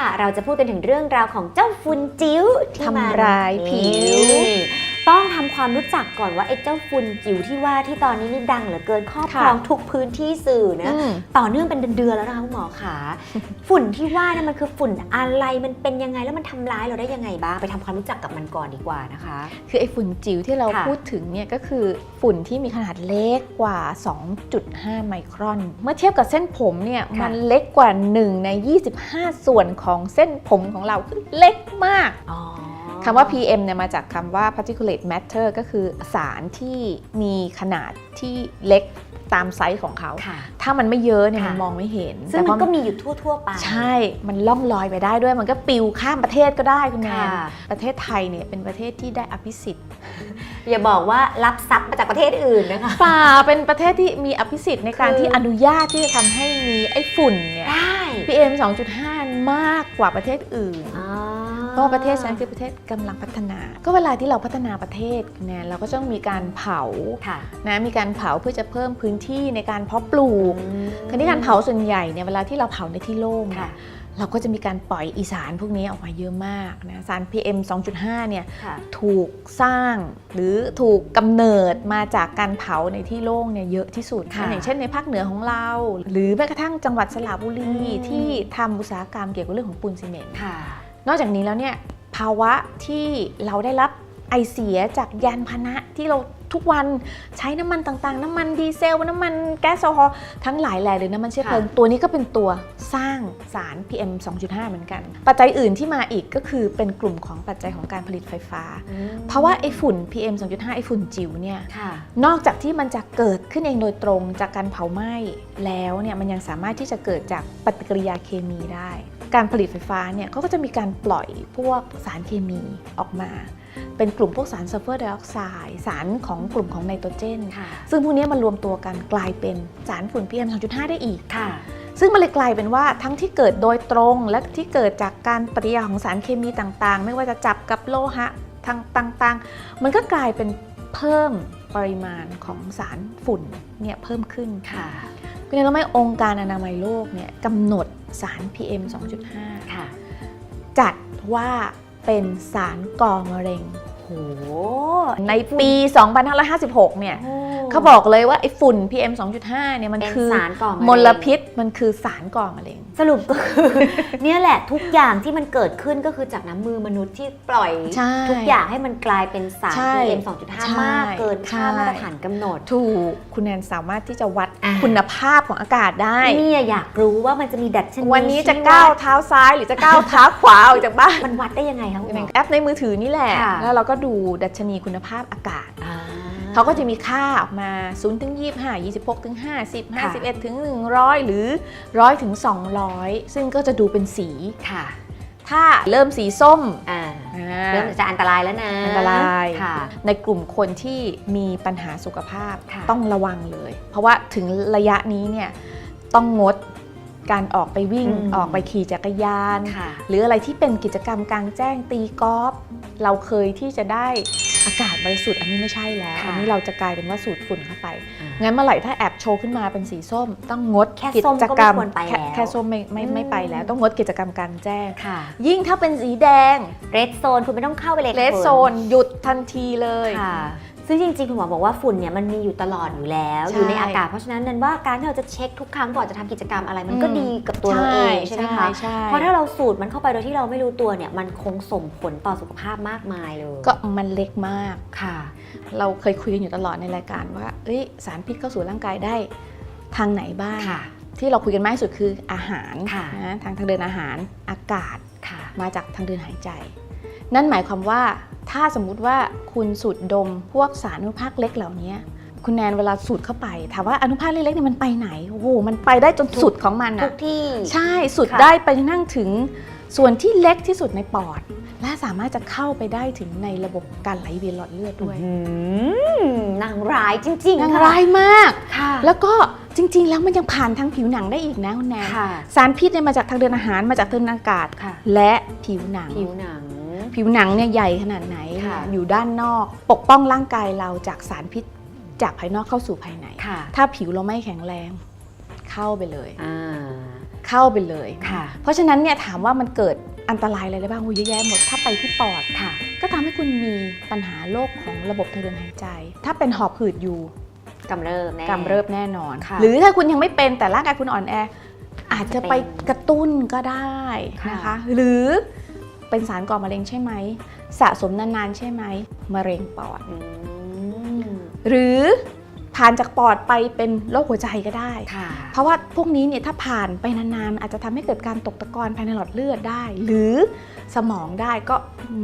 ค่ะเราจะพูดกันถึงเรื่องราวของเจ้าฝุ่นจิ๋วที่มาทำร้ายผิวนี่ ต้องทำความรู้จักก่อนว่าไอ้เจ้าฝุ่นจิ๋วที่ว่าที่ตอนนี้นี่ดังเหลือเกินครอบครองทุกพื้นที่สื่อนะอืมต่อเนื่องเป็นเดือนๆแล้วนะคะคุณหมอขาฝุ่นที่ว่าเนี่ยมันคือฝุ่นอะไรมันเป็นยังไงแล้วมันทำร้ายเราได้ยังไงบ้างไปทำความรู้จักกับมันก่อนดีกว่านะคะ คือไอ้ฝุ่นจิ๋วที่เราค่ะพูดถึงเนี่ยก็คือฝุ่นที่มีขนาดเล็กกว่า 2.5 ไมครอน เมื่อเทียบกับเส้นผมเนี่ยค่ะมันเล็กกว่า 1 ใน 25 ส่วนของเส้นผมของเราคือเล็กมากอ๋อ คำว่า PM เนี่ยมาจากคำว่า particulate matter ก็คือสารที่มีขนาดที่เล็กตามไซส์ของเขาค่ะถ้ามันไม่เยอะเนี่ยค่ะมันมองไม่เห็น ซึ่งแต่พมัอนก็มีอยู่ทั่ว ๆ ไป ใช่ มันล่องลอยไปได้ด้วย มันก็ปิวข้ามประเทศก็ได้คุณแนนค่ะประเทศไทยเนี่ยเป็นประเทศที่ได้อภิสิทธิ์ อย่าบอกว่ารับทรัพย์มาจากประเทศอื่นนะคะป่าเป็นประเทศที่มีอภิสิทธิ์ในการคือที่อนุญาตที่จะทำให้มีไอ้ฝุ่นเนี่ยได้ PM 2.5มากกว่าประเทศอื่น อ๋อเพราะว่าประเทศฉันคือประเทศกำลังพัฒนา ก็เวลาที่เราพัฒนาประเทศเนี่ยเราก็ต้องมีการเผาค่ะนะมีการเผาเพื่อจะเพิ่มพื้นที่ในการเพาะปลูกคราวนี้การเผาส่วนใหญ่เนี่ยเวลาที่เราเผาในที่โล่งค่ะเนี่ยเราก็จะมีการปล่อยอีสารพวกนี้ออกมาเยอะมากนะสาร PM 2.5 เนี่ยค่ะถูกสร้างหรือถูกกำเนิดมาจากการเผาในที่โล่งเนี่ยเยอะที่สุดค่ะอย่างเช่นในภาคเหนือของเรา หรือแม้กระทั่งจังหวัดสระบุรีอืมที่ทำอุตสาหกรรมเกี่ยวกับเรื่องของปูนซีเมนต์ค่ะ นอกจากนี้แล้วเนี่ยภาวะที่เราได้รับไอเสียจากยานพาหนะที่เราทุกวันใช้น้ำมันต่างๆ น้ำมันดีเซล น้ำมันแก๊สโซฮอล์ทั้งหลายแหล่หรือน้ำมันเชื้อเพลิงค่ะตัวนี้ก็เป็นตัวสร้างสาร PM 2.5 เหมือนกัน ปัจจัยอื่นที่มาอีกก็คือเป็นกลุ่มของปัจจัยของการผลิตไฟฟ้าอืมเพราะว่าไอ้ฝุ่น PM 2.5 ไอ้ฝุ่นจิ๋วเนี่ยค่ะนอกจากที่มันจะเกิดขึ้นเองโดยตรงจากการเผาไหม้แล้วเนี่ยมันยังสามารถที่จะเกิดจากปฏิกิริยาเคมีได้ การผลิตไฟฟ้าเนี่ยเขาก็จะมีการปล่อยพวกสารเคมีออกมา เป็นกลุ่มพวกสารซัลเฟอร์ไดออกไซด์สารของกลุ่มของไนโตรเจนค่ะซึ่งพวกนี้มันรวมตัวกันกลายเป็นสารฝุ่น PM 2.5 ได้อีกค่ะซึ่งมันเลยกลายเป็นว่าทั้งที่เกิดโดยตรงและที่เกิดจากการปฏิกิริยาของสารเคมีต่างๆ ไม่ว่าจะจับกับโลหะทางต่างๆ มันก็กลายเป็นเพิ่มปริมาณของสารฝุ่นเนี่ยเพิ่มขึ้นค่ะ คุณเนยรู้ไหมองค์การอนามัยโลกเนี่ยกำหนดสาร PM 2.5 ค่ะ จัดว่าเป็นสารก่อมะเร็งโหในปี 2556 เนี่ยโอ้เขาบอกเลยว่าไอ้ฝุ่น PM 2.5 เนี่ยมันเป็นคือสารก่อมะเร็งมลพิษมันคือสารก่อมะเร็ง สรุปก็คือ เนี่ยแหละทุกอย่างที่มันเกิดขึ้นก็คือจากน้ำมือมนุษย์ที่ปล่อย ใช่ทุกอย่างให้มันกลายเป็นสาร ใช่ PM ใช่2.5 มาก เกินค่าใช่มาตรฐานกำหนด ถูกคุณแนนสามารถที่จะวัดอ่าคุณภาพของอากาศได้ เนี่ยอยากรู้ว่ามันจะมีดัชนีวันนี้จะชี้ก้าววัดเท้าซ้ายหรือจะก้าวเท้าขวาออกจากบ้านมันวัดได้ยังไงคะคุณหมอ แอปในมือถือนี่แหละ ค่ะ แล้วเราก็ดูดัชนีคุณภาพอากาศ อ่า เขาก็จะมีค่าออกมา0ถึง25 26ถึง50ค่ะ51ถึง100 หรือ 100ถึง200 ซึ่งก็จะดูเป็นสีค่ะ ถ้าเริ่มสีส้มอ่าอ่าเริ่มจะอันตรายแล้วนะ อันตรายค่ะในกลุ่มคนที่มีปัญหาสุขภาพค่ะต้องระวังเลย เพราะว่าถึงระยะนี้เนี่ยต้องงดการออกไปวิ่งอืมออกไปขี่จักรยานค่ะหรืออะไรที่เป็นกิจกรรมกลางแจ้งตีกอล์ฟเราเคยที่จะได้ อากาศบริสุทธิ์อันนี้ไม่ใช่แล้วค่ะอันนี้เราจะกลายเป็นว่าสูดฝุ่นเข้าไปอ่างั้นเมื่อไหร่ถ้าแอบโชว์ขึ้นมาเป็นสีส้ม ต้องงดแค่กิส้มจก็กรรมไม่ควรไปแค่แล้วแค่ส้มไม่ไม่ไม่ไปแล้ว ต้องงดกิจกรรมกลางแจ้งค่ะยิ่งถ้าเป็นสีแดงเรดโซนคุณไม่ต้องเข้าไปเลยเลค่ะสคุณโซนหยุดทันทีเลยค่ะ ซึ่งจริงๆ คุณหมอบอกว่าฝุ่นเนี่ยมันมีอยู่ตลอดอยู่แล้ว ใช่อยู่ในอากาศ เพราะฉะนั้นนันว่าการที่เราจะเช็คทุกครั้งก่อนจะทำกิจกรรมอะไรมันก็อืม ดีกับตัวเราเองใช่ไหมคะ ใช่เพราะถ้าเราสูดมันเข้าไปโดยที่เราไม่รู้ตัวเนี่ยมันคงส่งผลต่อสุขภาพมากมายเลยก็มันเล็กมาก ค่ะ เราเคยคุยกันอยู่ตลอดในรายการว่าเอ้ยสารพิษเข้าสู่ร่างกายได้ทางไหนบ้าง ค่ะ ที่เราคุยกันมากที่สุดคืออาหารค่ะ นะทางทางเดินอาหารอากาศค่ะ มาจากทางเดินหายใจ นั่นหมายความว่า ถ้าสมมุติว่าคุณสูดดมพวกสารอนุภาคเล็กเหล่านี้คุณแนนเวลาสูดเข้าไปถามว่าอนุภาคเล็กๆเนี่ยมันไปไหนโอ้โหมันไปได้จนสุดของมันทุอะกที่ใช่สุดค่ะได้ไปนั่งถึง ส่วนที่เล็กที่สุดในปอด และสามารถจะเข้าไปได้ถึงในระบบการไหลเวียนหลอดเลือดด้วยอืมนางร้ายจริงๆนางค่ะร้ายมาก ค่ะ แล้วก็จริง ๆ แล้วมันยังผ่านทางผิวหนังได้อีกนะคุณแนนค่ะ สารพิษเนี่ยมาจากทางเดินอาหารมาจากทางเดินอากาศ ค่ะ และผิวหนัง ผิวหนัง ผิวหนังเนี่ยใหญ่ขนาดไหน ค่ะ อยู่ด้านนอกปกป้องร่างกายเราจากสารพิษจากภายนอกเข้าสู่ภายใน ค่ะถ้าผิวเราไม่แข็งแรง เข้าไปเลย อ่าเข้าไปเลย ค่ะเพราะฉะนั้นเนี่ยถามว่ามันเกิดอันตรายอะไรได้บ้างโอ้ยเยอะแยะหมด ถ้าไปที่ปอด ค่ะ ก็ทำให้คุณมีปัญหาโรคของระบบทางเดินหายใจ ถ้าเป็นหอบหืดอยู่ กำเริบแน่ กำเริบแน่นอน ค่ะหรือถ้าคุณยังไม่เป็นแต่ร่างกายคุณอ่อนแอ อาจจะไปเป็นกระตุ้นก็ได้นะคะค่ะหรือ เป็นสารก่อมะเร็งใช่ไหม สะสมนานๆใช่ไหมมะเร็งปอดอืมหรือผ่านจากปอดไปเป็นโรคหัวใจก็ได้ค่ะเพราะว่าพวกนี้เนี่ยถ้าผ่านไปนานๆอาจจะทำให้เกิดการตกตะกอนภายในหลอดเลือดได้ หรือสมองได้ก็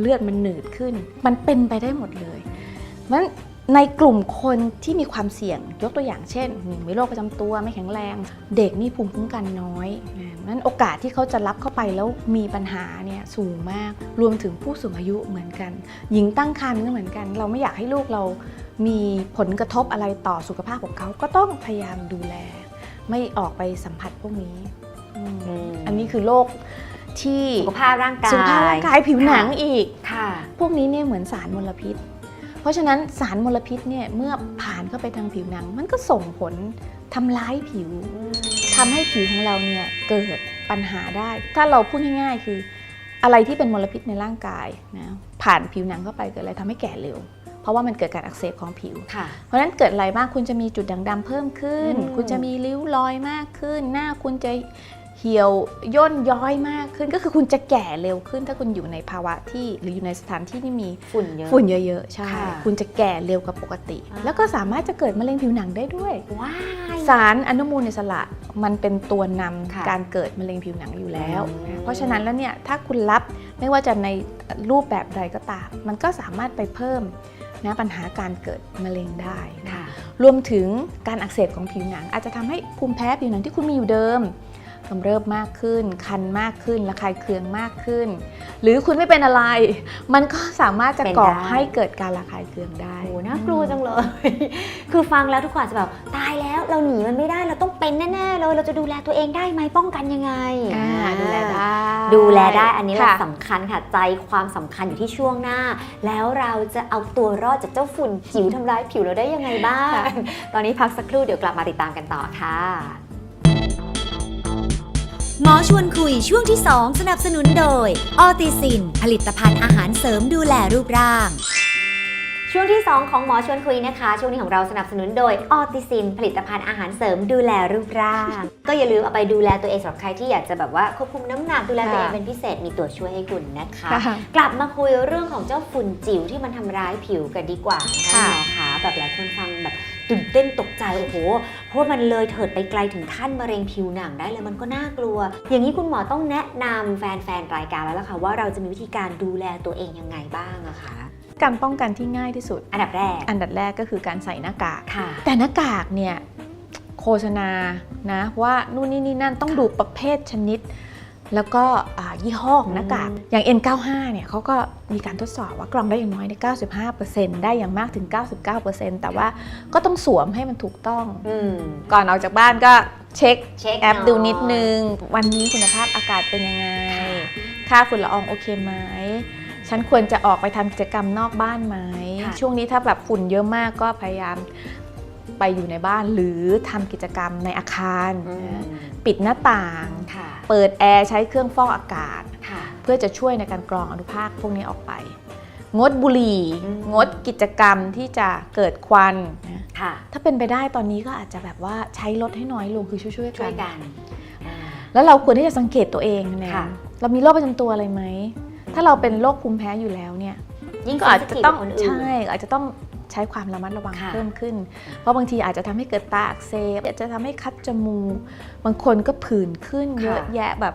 เลือดมันหนืดขึ้น มันเป็นไปได้หมดเลยเพราะฉะนั้น ในกลุ่มคนที่มีความเสี่ยงยกตัวอย่างเช่นหนึ่งมีโรคประจำตัวไม่แข็งแรง เด็กมีภูมิคุ้มกันน้อยนะนั้นโอกาสที่เขาจะรับเข้าไปแล้วมีปัญหาเนี่ยสูงมาก รวมถึงผู้สูงอายุเหมือนกัน หญิงตั้งครรภ์ก็เหมือนกัน เราไม่อยากให้ลูกเรามีผลกระทบอะไรต่อสุขภาพของเขาก็ต้องพยายามดูแล ไม่ออกไปสัมผัสพวกนี้อืมอืมอันนี้คือโรคที่สุขภาพร่างกายสุขภาพร่างกายผิวหนังอีกค่ะพวกนี้เนี่ยเหมือนสารมลพิษ เพราะฉะนั้นสารมลพิษเนี่ยเมื่อผ่านเข้าไปทางผิวหนัง มันก็ส่งผลทำร้ายผิวทำให้ผิวของเราเนี่ยเกิดปัญหาได้ ถ้าเราพูดง่ายๆ คือ อะไรที่เป็นมลพิษในร่างกายนะผ่านผิวหนังเข้าไปเกิดอะไรทำให้แก่เร็ว เพราะว่ามันเกิดการอักเสบของผิวค่ะเพราะฉะนั้นเกิดอะไรบ้างคุณจะมีจุดด่างดำเพิ่มขึ้นอืมคุณจะมีริ้วรอยมากขึ้น หน้าคุณจะ เหี่ยวย่นย้อยมากขึ้นก็คือคุณจะแก่เร็วขึ้น ถ้าคุณอยู่ในภาวะที่หรืออยู่ในสถานที่ที่มีฝุ่นเยอะ ฝุ่นเยอะๆใช่ค่ะคุณจะแก่เร็วกว่าปกติ อ่า แล้วก็สามารถจะเกิดมะเร็งผิวหนังได้ด้วย ว้าย สารอนุมูลอิสระมันเป็นตัวนำค่ะการเกิดมะเร็งผิวหนังอยู่แล้วอืมนะเพราะฉะนั้นแล้วเนี่ยถ้าคุณรับไม่ว่าจะในรูปแบบใดก็ตาม มันก็สามารถไปเพิ่มนะปัญหาการเกิดมะเร็งได้นะ ค่ะ รวมถึงการอักเสบของผิวหนัง อาจจะทำให้ภูมิแพ้ผิวหนังที่คุณมีอยู่เดิม กำเริบมากขึ้น คันมากขึ้นระคายเคืองมากขึ้น หรือคุณไม่เป็นอะไร มันก็สามารถจะเป็นก่อได้ให้เกิดการระคายเคืองได้โอ้น่ากลัวจังเลย คือฟังแล้วทุกคนอาจจะแบบตายแล้วเราหนีมันไม่ได้เราต้องเป็นแน่ๆเลยเราจะดูแลตัวเองได้ไหมป้องกันยังไงอ่าดูแลได้ดูแลได้อันนี้เราค่ะสำคัญค่ะใจความสำคัญอยู่ที่ช่วงหน้า แล้วเราจะเอาตัวรอดจากเจ้าฝุ่นจิ๋วทำร้ายผิวเราได้ยังไงบ้าง ตอนนี้พักสักครู่เดี๋ยวกลับมาติดตามกันต่อค่ะ หมอชวนคุยช่วงที่ 2 สนับสนุนโดย ออติซิน ผลิตภัณฑ์อาหารเสริมดูแลรูปร่าง ช่วงที่ 2 ของหมอชวนคุยนะคะ ช่วงนี้ของเราสนับสนุนโดยออติซิน ผลิตภัณฑ์อาหารเสริมดูแลรูปร่าง ก็อย่าลืมเอาไปดูแลตัวเองสำหรับใครที่อยากจะแบบว่าควบคุมน้ำหนักดูแลตัวเองค่ะเป็นพิเศษมีตัวช่วยให้คุณนะคะ ค่ะ กลับมาคุยเรื่องของเจ้าฝุ่นจิ๋วที่มันทำร้ายผิวกันดีกว่านะคะค่ะหมอคะแบบหลายคนฟังแบบ ตื่นเต้นตกใจโอ้โห เพราะว่ามันเลยเถิดไปไกลถึงขั้นมะเร็งผิวหนังได้เลยมันก็น่ากลัว อย่างนี้คุณหมอต้องแนะนำแฟนๆรายการแล้วล่ะค่ะว่าเราจะมีวิธีการดูแลตัวเองยังไงบ้างอะคะการป้องกันที่ง่ายที่สุด อันดับแรก อันดับแรกก็คือการใส่หน้ากากค่ะแต่หน้ากากเนี่ยโฆษณานะว่านู่นนี่นี่นั่นต้องดูประเภทชนิด แล้วก็อ่ายี่ห้อของหน้ากากอืมอย่าง N95 เนี่ยเขาก็มีการทดสอบว่ากรองได้อย่างน้อยใน 95%ได้อย่างมากถึง 99%แต่ว่าก็ต้องสวมให้มันถูกต้องอืมก่อนออกจากบ้านก็เช็คเช็คแอปหน่อยดูนิดนึง วันนี้คุณภาพอากาศเป็นยังไง ค่าฝุ่นละอองโอเคไหมฉันควรจะออกไปทำกิจกรรมนอกบ้านไหมค่ะช่วงนี้ถ้าแบบฝุ่นเยอะมากก็พยายาม ไปอยู่ในบ้านหรือทำกิจกรรมในอาคารอืมนะปิดหน้าต่างค่ะเปิดแอร์ใช้เครื่องฟอกอากาศค่ะเพื่อจะช่วยในการกรองอนุภาคพวกนี้ออกไป งดบุหรี่อืมงดกิจกรรมที่จะเกิดควันนะค่ะถ้าเป็นไปได้ตอนนี้ก็อาจจะแบบว่าใช้ลดให้น้อยลงคือช่วยๆช่กัวยนกันอ่าแล้วเราควรที่จะสังเกตตัวเองนะค่ะเรามีโรคประจำตัวอะไรไหม ถ้าเราเป็นโรคภูมิแพ้อยู่แล้วเนี่ยยิ่งก็อาจจะต้อง sensitive กว่าคนอื่นใช่อาจจะต้อง ใช้ความระมัดระวังค่ะเพิ่มขึ้น เพราะบางทีอาจจะทำให้เกิดตาอักเสบอาจจะทำให้คัดจมูก บางคนก็ผื่นขึ้นเยอะแยะแบบ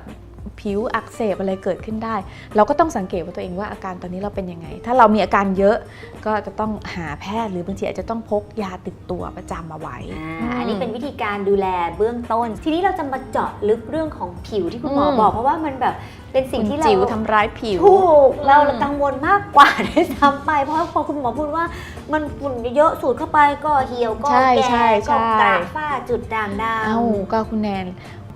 ผิวอักเสบอะไรเกิดขึ้นได้ เราก็ต้องสังเกตว่าตัวเองว่าอาการตอนนี้เราเป็นยังไง ถ้าเรามีอาการเยอะก็จะต้องหาแพทย์ หรือบางทีอาจจะต้องพกยาติดตัวประจำมาไว้อ่าอันนี้เป็นวิธีการดูแลเบื้องต้น ทีนี้เราจะมาเจาะลึกเรื่องของผิวที่คุณหมออืมบอกเพราะว่ามันแบบเป็นสิ่งที่เราจิ๋วทำร้ายผิวถูกเราอืมกังวลมากกว่าด้วยซ้ำไป เพราะว่าพอคุณหมอพูดว่ามันฝุ่นเยอะสูดเข้าไปก็เหี่ยวก็ใช่แก่ใช่ก็ใช่กระฝ้าจุดด่างดเอ้าก็คุณแนน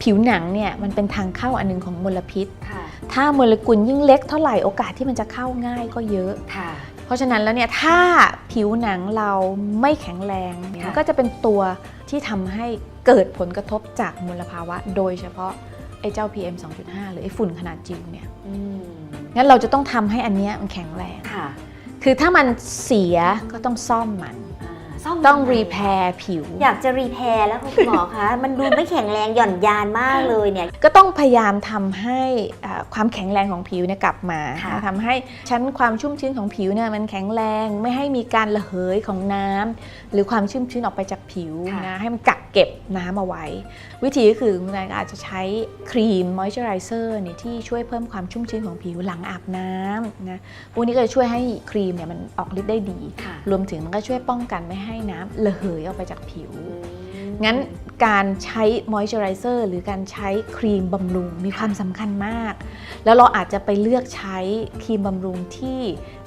ผิวหนังเนี่ยมันเป็นทางเข้าอันหนึงของมลพิษำค่ะถ้าโมเลกุลยิ่งเล็กเท่าไหร่โอกาสที่มันจะเข้าง่ายก็เยอะค่ะเพราะฉะนั้นแล้วเนี่ยถ้าผิวหนังเราไม่แข็งแรงค่ะมันก็จะเป็นตัวที่ที่ทำให้เกิดผลกระทบจากมลภาวะ โดยเฉพาะไอ้เจ้า PM 2.5 หรือไอ้ฝุ่นขนาดจิ๋วเนี่ยอืมงั้นเราจะต้องทำให้อันเนี้ยมันแข็งแรงค่ะคือถ้ามันเสียก็ต้องซ่อมมันอ่า ซ่อมต้องยัไรีแพร์ผิว อยากจะรีแพร์แล้วค่ะคุณหมอคะ มันดูไม่แข็งแรงหย่อนยานมากเลยเนี่ย ก็ต้องพยายามทำให้อ่าความแข็งแรงของผิวเนี่ยกลับมาค่ะทำให้ชั้นความชุ่มชื้นของผิวเนี่ยมันแข็งแรงไม่ให้มีการระเหยของน้ำหรือความชุ่มชื้นออกไปจากผิวนะให้มันกักเก็บน้ำเอาไว้ วิธีก็คือคุณนายก็อาจจะใช้ครีมมอยเจอไรเซอร์เนี่ยที่ช่วยเพิ่มความชุ่มชื้นของผิวหลังอาบน้ำนะพวกนี้ก็จะช่วยให้ครีมเนี่ยมันออกฤทธิ์ได้ดีค่ะรวมถึงมันก็ช่วยป้องกันไม่ให้น้ำระเหยออกไปจากผิวอืมงั้นการใช้มอยเจอไรเซอร์หรือการใช้ครีมบำรุงมีความสำคัญมาก แล้วเราอาจจะไปเลือกใช้ครีมบำรุงที่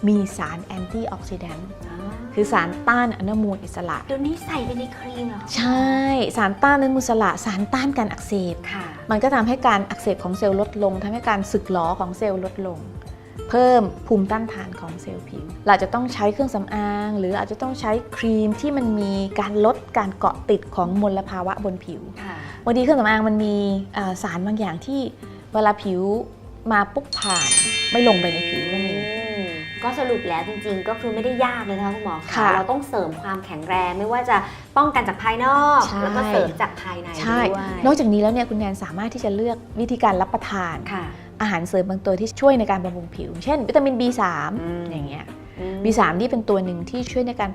มีสารแอนตี้ออกซิแดนต์อ่าคือสารต้านอนุมูลอิสระเดี๋ยวนี้ใส่ไปในครีมเหรอคะใช่ สารต้านอนุมูลอิสระสารต้านการอักเสบค่ะ มันก็ทำให้การอักเสบของเซลล์ลดลงทำให้การสึกหรอของเซลล์ลดลง เพิ่มภูมิต้านทานของเซลล์ผิวเราอาจจะต้องใช้เครื่องสำอาง หรืออาจจะต้องใช้ครีมที่มันมีการลดการเกาะติดของมลภาวะบนผิวค่ะบางทีเครื่องสำอางมันมีอ่าสารบางอย่างที่เวลาผิวมาปุ๊บผ่านไม่ลงไปในผิวก็มีอืมก็สรุปแล้วจริงๆ ก็คือไม่ได้ยากเลยนะคะคุณหมอค่ะ เราต้องเสริมความแข็งแรงไม่ว่าจะป้องกันจากภายนอกใช่แล้วก็เสริมจากภายในใช่ด้วยนอกจากนี้แล้วเนี่ยคุณแนนสามารถที่จะเลือกวิธีการรับประทานค่ะ อาหารเสริมบางตัวที่ช่วยในการบำรุงผิว เช่น วิตามิน B3 อืมอย่างเงี้ยอืม B3 ที่เป็นตัวหนึ่งที่ช่วยในการ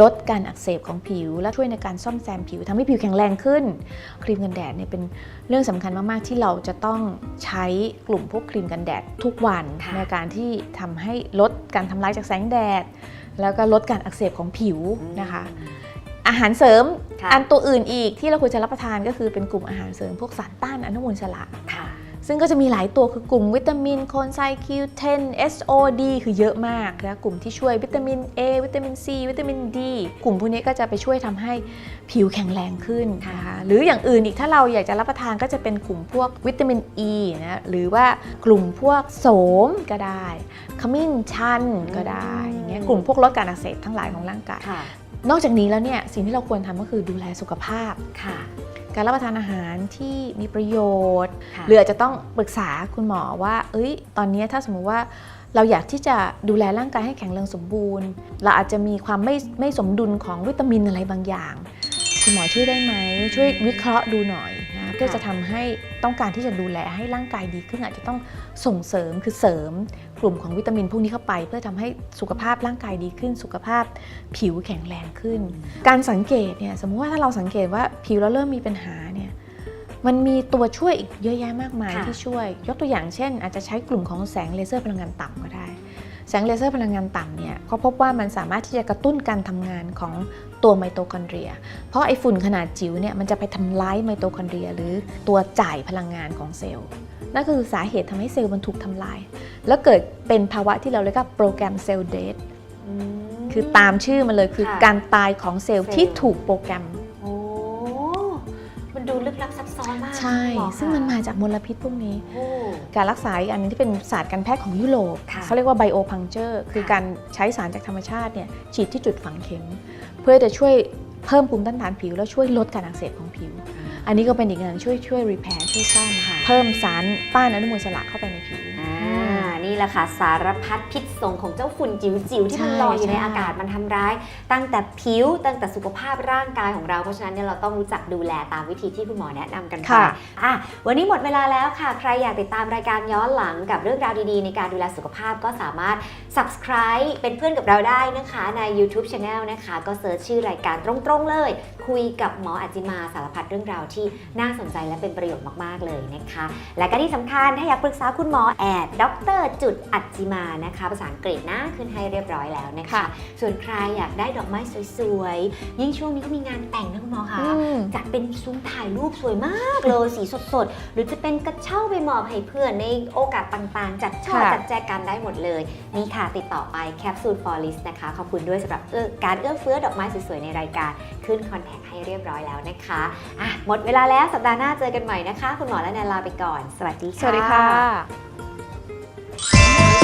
ลดการอักเสบของผิว และช่วยในการซ่อมแซมผิวทำให้ผิวแข็งแรงขึ้น ครีมกันแดดเนี่ยเป็นเรื่องสำคัญมากๆ ที่เราจะต้องใช้กลุ่มพวกครีมกันแดดทุกวันค่ะในการที่ทำให้ลดการทำลายจากแสงแดด แล้วก็ลดการอักเสบของผิวนะคะอาหารเสริมค่ะอันตัวอื่นอีกที่เราควรจะรับประทานก็คือเป็นกลุ่มอาหารเสริมพวกสารต้านอนุมูลอิสระค่ะ ซึ่งก็จะมีหลายตัวคือกลุ่มวิตามินโคนไซคิวเทน SOD คือเยอะมากนะกลุ่มที่ช่วยวิตามิน A วิตามิน C วิตามิน D กลุ่มพวกนี้ก็จะไปช่วยทำให้ผิวแข็งแรงขึ้นนะคะหรืออย่างอื่นอีกถ้าเราอยากจะรับประทานก็จะเป็นกลุ่มพวกวิตามิน E นะหรือว่ากลุ่มพวกโสมก็ได้ขมิ้นชันก็ได้อย่างเงี้ยกลุ่มพวกลดการอักเสบทั้งหลายของร่างกายค่ะนอกจากนี้แล้วเนี่ยสิ่งที่เราควรทำก็คือดูแลสุขภาพค่ะ การรับประทานอาหารที่มีประโยชน์ค่ะหรืออาจจะต้องปรึกษาคุณหมอว่า เอ้ย ตอนนี้ถ้าสมมุติว่าเราอยากที่จะดูแลร่างกายให้แข็งแรงสมบูรณ์ เราอาจจะมีความไม่ไม่สมดุลของวิตามินอะไรบางอย่าง คุณหมอช่วยได้ไหม ช่วยวิเคราะห์ดูหน่อย นะเพื่อจะทำให้ต้องการที่จะดูแลให้ร่างกายดีขึ้นอาจจะต้องส่งเสริมคือเสริมกลุ่มของวิตามินพวกนี้เข้าไป เพื่อทำให้สุขภาพร่างกายดีขึ้น สุขภาพผิวแข็งแรงขึ้น การสังเกตเนี่ยสมมุติว่าถ้าเราสังเกตว่าผิวเราเริ่มมีปัญหาเนี่ยมันมีตัวช่วยอีกเยอะแยะมากมายค่ะที่ช่วย ยกตัวอย่างเช่น อาจจะใช้กลุ่มของแสงเลเซอร์พลังงานต่ำก็ได้ แสงเลเซอร์พลังงานต่ำเนี่ยเขาพบว่ามันสามารถที่จะกระตุ้นการทำงานของตัวไมโตคอนเดรีย เพราะไอ้ฝุ่นขนาดจิ๋วเนี่ยมันจะไปทำร้ายไมโตคอนเดรีย หรือตัวจ่ายพลังงานของเซลล์นั่นก็คือสาเหตุทำให้เซลล์มันถูกทำลาย แล้วเกิดเป็นภาวะที่เราเรียกว่าโปรแกรมเซลล์เดทอืมคือตามชื่อมันเลยคือค่ะการตายของเซลล์เซลล์ที่ถูกโปรแกรมโอ้มันดู ลึกลับซับซ้อนมากใช่คุณหอซึ่งมันมาจากมลพิษพวกนี้โอ้การรักษาอีกอันหนึงที่เป็นศาสตร์การแพทย์ของยุโรปค่ะเขาเรียกว่าไบโอพังเจอร์คือค่ะการใช้สารจากธรรมชาติเนี่ยฉีดที่จุดฝังเข็ม เพื่อจะช่วยเพิ่มภูมิต้านทานผิว แล้วช่วยลดการอักเสบของผิว อันนี้ก็เป็นอีกอย่างช่วยช่วยรีแพร์ช่วยซ่อมค่ะเพิ่มสารต้านอนุมูลอิสระเข้าไปในผิวอ่านี่ แหละค่ะสารพัดพิษสงของเจ้าฝุ่นจิ๋วๆที่มันใช่ลอยอยู่ในใช่อากาศมันทำร้าย ตั้งแต่ผิวตั้งแต่สุขภาพร่างกายของเราเพราะฉะนั้นเนี่ยเราต้องรู้จักดูแลตามวิธีที่คุณหมอแนะนำกันไปค่ะอะ วันนี้หมดเวลาแล้วค่ะ ใครอยากติดตามรายการย้อนหลังกับเรื่องราวดีๆ ในการดูแลสุขภาพก็สามารถ subscribe เป็นเพื่อนกับเราได้นะคะใน YouTube Channel นะคะ ก็เซิร์ชชื่อรายการตรงๆเลยคุยกับหมออจิมาสารพัดเรื่องราวที่น่าสนใจและเป็นประโยชน์มาก ๆ เลยนะคะ และก็ที่สำคัญถ้าอยากปรึกษาคุณหมอแอดด็อกเตอร์จุดอัจจิมานะคะ ภาษาอังกฤษนะขึ้นให้เรียบร้อยแล้วนะคะ ส่วนใครอยากได้ดอกไม้สวยๆ ยิ่งช่วงนี้ก็มีงานแต่งนะคุณหมอคะจั เป็นซุ้มถ่ายรูปสวยมากเลยสีสดๆ หรือจะเป็นกระเช้าไปมอบให้เพื่อนในโอกาสต่างๆ จัดช่อค่ะ จัดแจกันได้หมดเลย นี่ค่ะติดต่อไปแคปซูลฟอลิสนะคะ ขอบคุณด้วยสำหรับเอื้อการเอื้อเฟื้อดอกไม้สวยๆ ในรายการ ขึ้นคอนแทคให้เรียบร้อยแล้วนะคะอะหมดเวลาแล้วสัปดาห์หน้าเจอกันใหม่นะคะ คุณหมอและแนนลาไปก่อน สวัสดีค่ะ สวัสดีค่ะ